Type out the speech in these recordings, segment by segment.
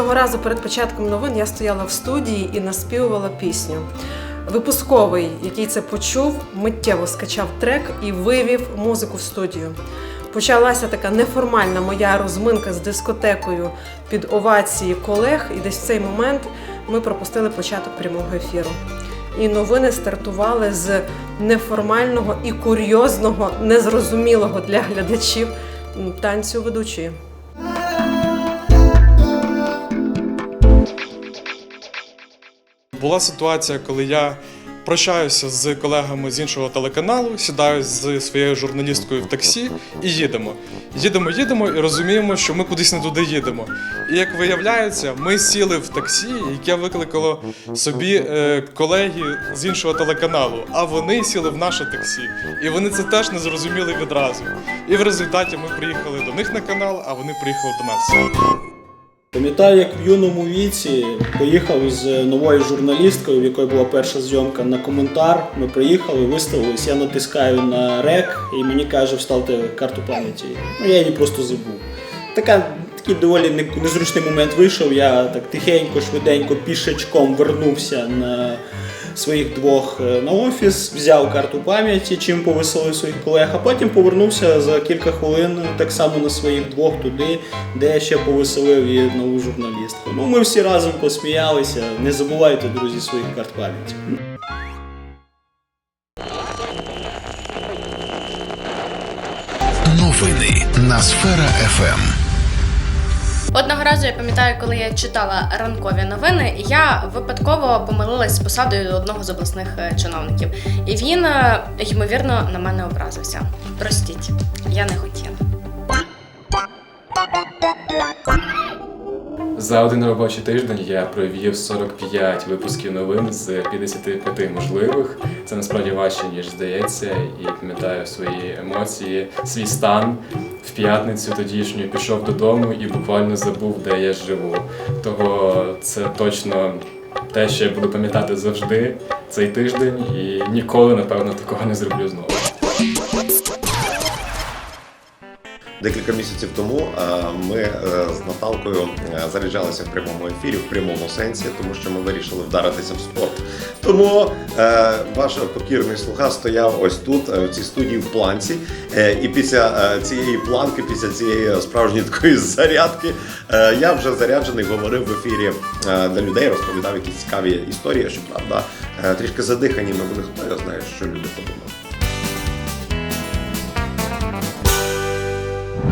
Одного разу перед початком новин я стояла в студії і наспівувала пісню. Випусковий, який це почув, миттєво скачав трек і вивів музику в студію. Почалася така неформальна моя розминка з дискотекою під овації колег, і десь в цей момент ми пропустили початок прямого ефіру. І новини стартували з неформального і курйозного, незрозумілого для глядачів танцю ведучої. Була ситуація, коли я прощаюся з колегами з іншого телеканалу, сідаю з своєю журналісткою в таксі і їдемо. Їдемо, їдемо і розуміємо, що ми кудись не туди їдемо. І як виявляється, ми сіли в таксі, яке викликало собі е, колеги з іншого телеканалу, а вони сіли в наше таксі. І вони це теж не зрозуміли відразу. І в результаті ми приїхали до них на канал, а вони приїхали до нас. Пам'ятаю, як в юному віці поїхав з новою журналісткою, в якої була перша зйомка на коментар. Ми приїхали, виставились, я натискаю на рек і мені каже, вставте карту пам'яті. Ну я її просто забув. Така, такий доволі незручний момент вийшов. Я так тихенько, швиденько, пішечком вернувся на своїх двох е, на офіс, взяв карту пам'яті, чим повеселив своїх колег, а потім повернувся за кілька хвилин так само на своїх двох туди, де ще повеселив і нову журналістку. Ну, ми всі разом посміялися. Не забувайте, друзі, своїх карт пам'яті. Новини на Сфера ФМ. Одного разу я пам'ятаю, коли я читала ранкові новини, я випадково помилилась з посадою одного з обласних е, чиновників, і він е, ймовірно на мене образився. Простіть, я не хотіла. За один робочий тиждень я провів 45 випусків новин з 55 можливих. Це насправді важче, ніж здається, і пам'ятаю свої емоції, свій стан. В п'ятницю тодішню пішов додому і буквально забув, де я живу. Того це точно те, що я буду пам'ятати завжди цей тиждень, і ніколи, напевно, такого не зроблю знову. Декілька місяців тому е, ми е, з Наталкою е, заряджалися в прямому ефірі, в прямому сенсі, тому що ми вирішили вдаритися в спорт. Тому ваш покірний слуга стояв ось тут, в цій студії в планці. І після цієї планки, після цієї справжньої такої зарядки, я вже заряджений говорив в ефірі для людей, розповідав якісь цікаві історії. Щоправда, трішки задихані ми були, хто я знаю, що люди подумали.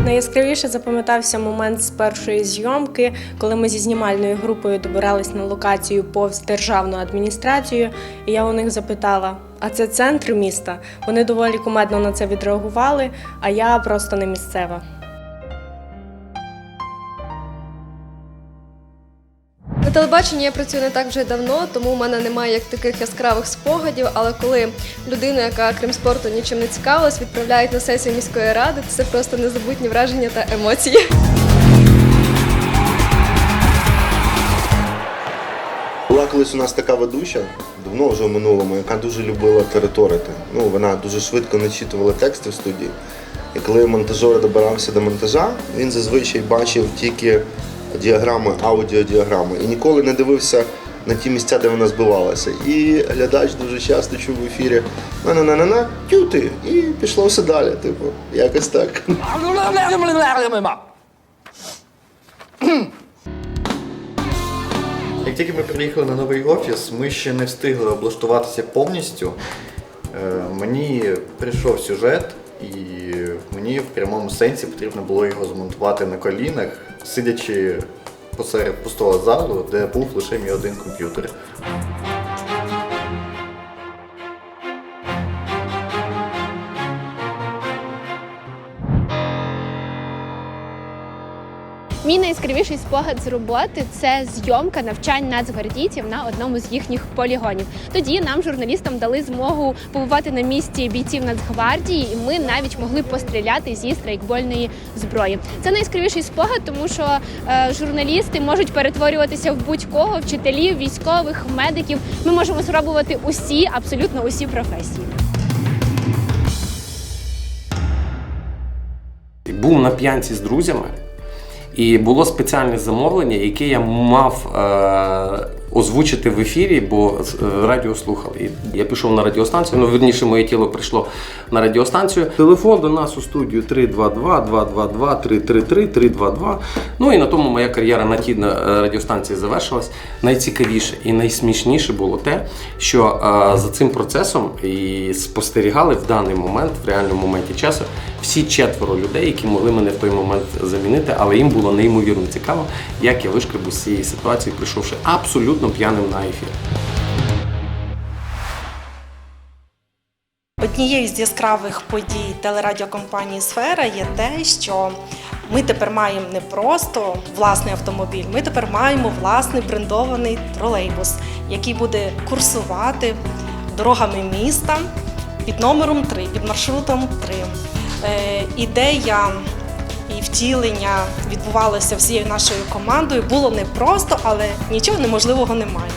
Найяскравіше запам'ятався момент з першої зйомки, коли ми зі знімальною групою добирались на локацію повз державну адміністрацію, і я у них запитала: а це центр міста? Вони доволі кумедно на це відреагували, а я просто не місцева. На телебаченні я працюю не так вже давно, тому у мене немає як таких яскравих спогадів. Але коли людину, яка крім спорту нічим не цікавилась, відправляють на сесію міської ради, це просто незабутні враження та емоції. Була колись у нас така ведуча, давно вже в минулому, яка дуже любила територити. Ну, вона дуже швидко начитувала тексти в студії. І коли монтажер добирався до монтажа, він зазвичай бачив тільки діаграми, аудіодіаграми і ніколи не дивився на ті місця, де вона збивалася. І глядач дуже часто чув в ефірі на-на-на-на-на, тюти, і пішло все далі. Типу, якось так. Як тільки ми приїхали на новий офіс, ми ще не встигли облаштуватися повністю. Е, Мені прийшов сюжет, і мені в прямому сенсі потрібно було його змонтувати на колінах, сидячи посеред пустого залу, де був лише мій один комп'ютер. Мій найяскравіший спогад з роботи це зйомка навчань нацгвардійців на одному з їхніх полігонів. Тоді нам, журналістам, дали змогу побувати на місці бійців Нацгвардії, і ми навіть могли постріляти зі страйкбольної зброї. Це найяскравіший спогад, тому що е, журналісти можуть перетворюватися в будь-кого, вчителів, військових, медиків. Ми можемо спробувати усі, абсолютно усі професії. Був на п'янці з друзями, І було спеціальне замовлення, яке я мав е, озвучити в ефірі, бо е, радіо слухали. І я пішов на радіостанцію. Ну, верніше, моє тіло прийшло на радіостанцію. Телефон до нас у студію 322 222 333 322. Ну і на тому моя кар'єра на тій е, радіостанції завершилась. Найцікавіше і найсмішніше було те, що е, за цим процесом і спостерігали в даний момент, в реальному моменті часу, всі четверо людей, які могли мене в той момент замінити, але їм було неймовірно цікаво, як я вишкребу з цієї ситуації, прийшовши абсолютно п'яним на ефір. Однією з яскравих подій телерадіокомпанії Сфера є те, що ми тепер маємо не просто власний автомобіль, ми тепер маємо власний брендований тролейбус, який буде курсувати дорогами міста під номером 3, під маршрутом 3. Е, ідея і втілення відбувалося всією нашою командою. Було непросто, але нічого неможливого немає.